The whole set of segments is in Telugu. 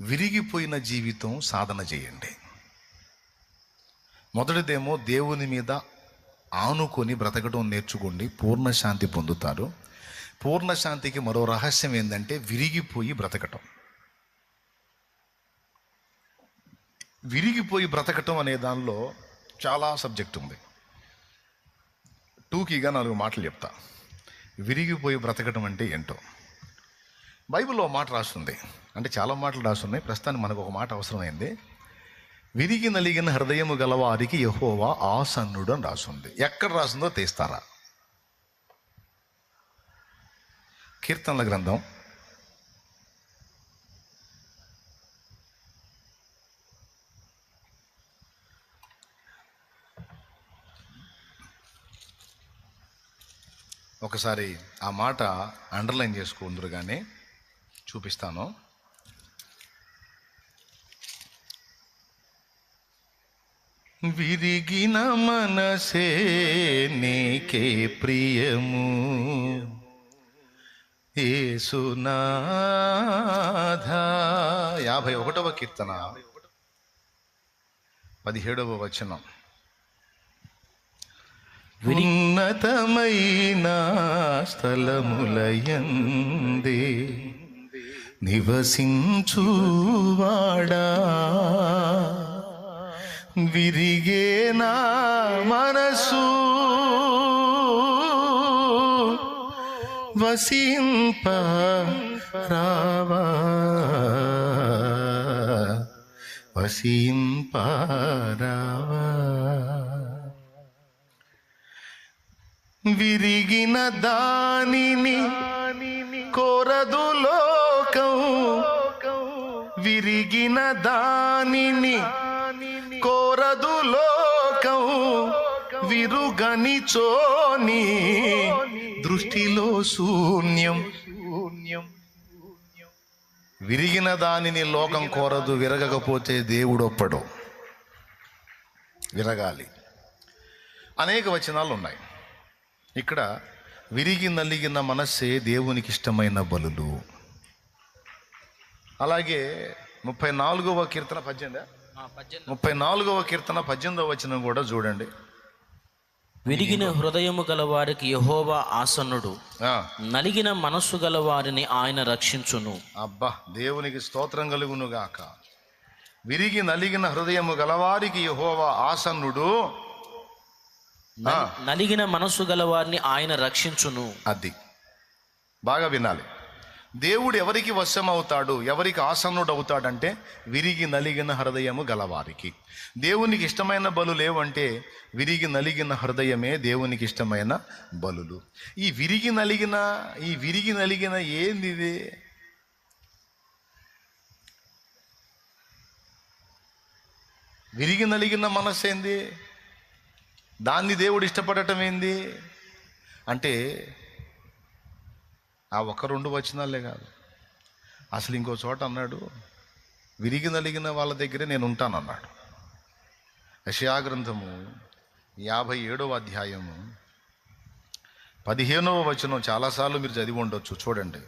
విరిగిపోయిన జీవితం సాధన చేయండి. మొదటిదేమో దేవుని మీద ఆనుకొని బ్రతకడం నేర్చుకోండి పూర్ణ శాంతి పొందుతారు. పూర్ణ శాంతికి మరో రహస్యం ఏంటంటే విరిగిపోయి బ్రతకటం. విరిగిపోయి బ్రతకటం అనే దానిలో చాలా సబ్జెక్ట్ ఉంది. టూకీగా నాలుగు మాటలు చెప్తా. విరిగిపోయి బ్రతకటం అంటే ఏంటో? బైబిల్లో మాట రాస్తుంది అంటే చాలా మాటలు రాస్తున్నాయి ప్రస్తుతానికి మనకు ఒక మాట అవసరమైంది. విరిగి నలిగిన హృదయము గలవారికి యహోవా ఆసన్నుడు అని రాసుంది. ఎక్కడ రాసిందో తీస్తారా? కీర్తనల గ్రంథం. ఒకసారి ఆ మాట అండర్లైన్ చేసుకుందరు కానీ చూపిస్తాను. విరిగిన మనసే నీకే ప్రియము. ఏసునాథ యాభై ఒకటవ కీర్తన. పదిహేడవ వచనం. ఉన్నతమైన స్థలములయందే నివసించువాడా. విరిగే నా మనసు. వసింప రావా. వసింప రావా. విరిగిన దానిని కోరదు లోకం. విరిగిన దానిని కోరదు లోకం విరుగని చోని దృష్టిలో శూన్యం. శూన్యం విరిగిన దానిని లోకం కోరదు విరగకపోతే దేవుడొప్పడు. విరగాలి. అనేక వచనాలు ఉన్నాయి ఇక్కడ విరిగి నలిగిన మనస్సే దేవునికి ఇష్టమైన బలులు. అలాగే ముప్పై నాలుగవ కీర్తన పద్దెనిమిది. ముప్పై నాలుగవ కీర్తన పద్దెనిమిదవ వచనం కూడా చూడండి. విరిగిన హృదయము గల వారికి యహోవా ఆసన్నుడు. ఆ, నలిగిన మనస్సు గల వారిని ఆయన రక్షించును. అబ్బా దేవునికి స్తోత్రం కలుగును గాక విరిగి నలిగిన హృదయము గలవారికి యెహోవా ఆసన్నుడు. ఆ, నలిగిన మనస్సు గల వారిని ఆయన రక్షించును. అది. బాగా వినాలి. దేవుడు ఎవరికి వశం అవుతాడు ఎవరికి ఆసనుడు అవుతాడంటే విరిగి నలిగిన హృదయము గలవారికి. దేవునికి ఇష్టమైన బలులు ఏవంటే విరిగి నలిగిన హృదయమే దేవునికి ఇష్టమైన బలులు. ఈ విరిగి నలిగిన ఈ విరిగి నలిగిన ఏంది ఇది విరిగి నలిగిన మనస్సు ఏంది దాన్ని దేవుడు ఇష్టపడటం ఏంది? అంటే ఆ ఒక్క రెండు వచనాలే కాదు. అసలు ఇంకో చోట అన్నాడు విరిగి నలిగిన వాళ్ళ దగ్గరే నేను ఉంటానన్నాడు. యశయాగ్రంథము యాభై ఏడవ అధ్యాయము పదిహేనవ వచనం చాలాసార్లు మీరు చదివి ఉండొచ్చు చూడండి.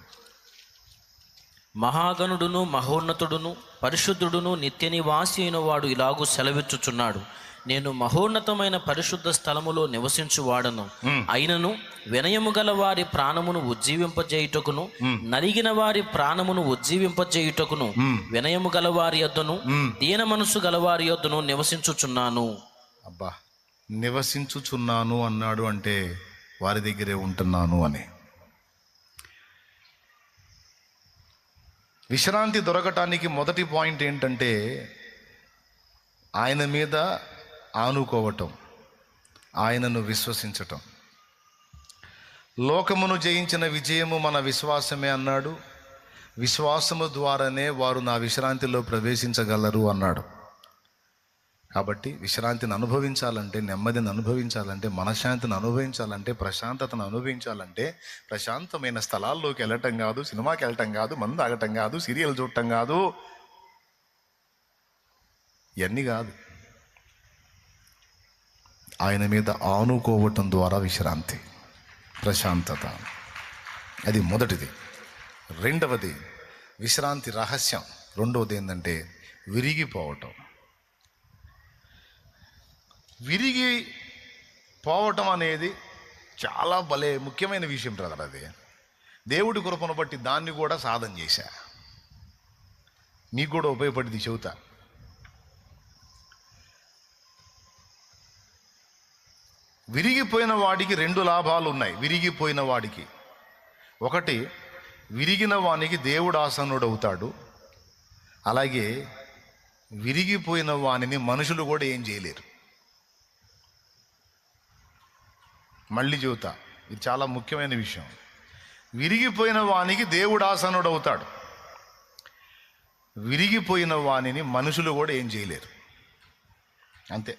మహాగణుడును మహోన్నతుడును పరిశుద్ధుడును నిత్య నివాసి అయిన వాడు ఇలాగూ సెలవిచ్చుచున్నాడు. నేను మహోన్నతమైన పరిశుద్ధ స్థలములో నివసించువాడను. అయినను వినయము గల వారి ప్రాణమును ఉజ్జీవింపజేయుటకును నలిగిన వారి ప్రాణమును ఉజ్జీవింపజేయుటకును వినయము గల వారి యొద్దను దీన మనసు గల వారి యొద్దను నివసించుచున్నాను. అబ్బా నివసించుచున్నాను అన్నాడు అంటే వారి దగ్గరే ఉంటున్నాను అని. విశ్రాంతి దొరకటానికి మొదటి పాయింట్ ఏంటంటే ఆయన మీద ఆనుకోవటం ఆయనను విశ్వసించటం. లోకమును జయించిన విజయము మన విశ్వాసమే అన్నాడు. విశ్వాసము ద్వారానే వారు నా విశ్రాంతిలో ప్రవేశించగలరు అన్నాడు. కాబట్టి విశ్రాంతిని అనుభవించాలంటే నెమ్మదిని అనుభవించాలంటే మనశ్శాంతిని అనుభవించాలంటే ప్రశాంతతను అనుభవించాలంటే ప్రశాంతమైన స్థలాల్లోకి వెళ్ళటం కాదు సినిమాకి వెళ్ళటం కాదు మందు ఆగటం కాదు సీరియల్ చూడటం కాదు. ఇవన్నీ కాదు. ఆయన మీద ఆనుకోవటం ద్వారా విశ్రాంతి ప్రశాంతత. అది మొదటిది. రెండవది విశ్రాంతి రహస్యం. రెండవది ఏంటంటే విరిగిపోవటం. విరిగి పోవటం అనేది చాలా భలే ముఖ్యమైన విషయం బ్రదర్ అది. దేవుడి కృపను బట్టి దాన్ని కూడా సాధన చేశా. నీకు కూడా ఉపయోగపడింది చెబుతా విరిగిపోయిన వాడికి రెండు లాభాలు ఉన్నాయి. విరిగిపోయిన వాడికి. ఒకటి విరిగిన వానికి దేవుడు ఆసనుడు అవుతాడు అలాగే విరిగిపోయిన వానిని మనుషులు కూడా ఏం చేయలేరు. మళ్ళీ చెబుతా ఇది చాలా ముఖ్యమైన విషయం. విరిగిపోయిన వానికి దేవుడు ఆసనుడు అవుతాడు విరిగిపోయిన వానిని మనుషులు కూడా ఏం చేయలేరు. అంతే.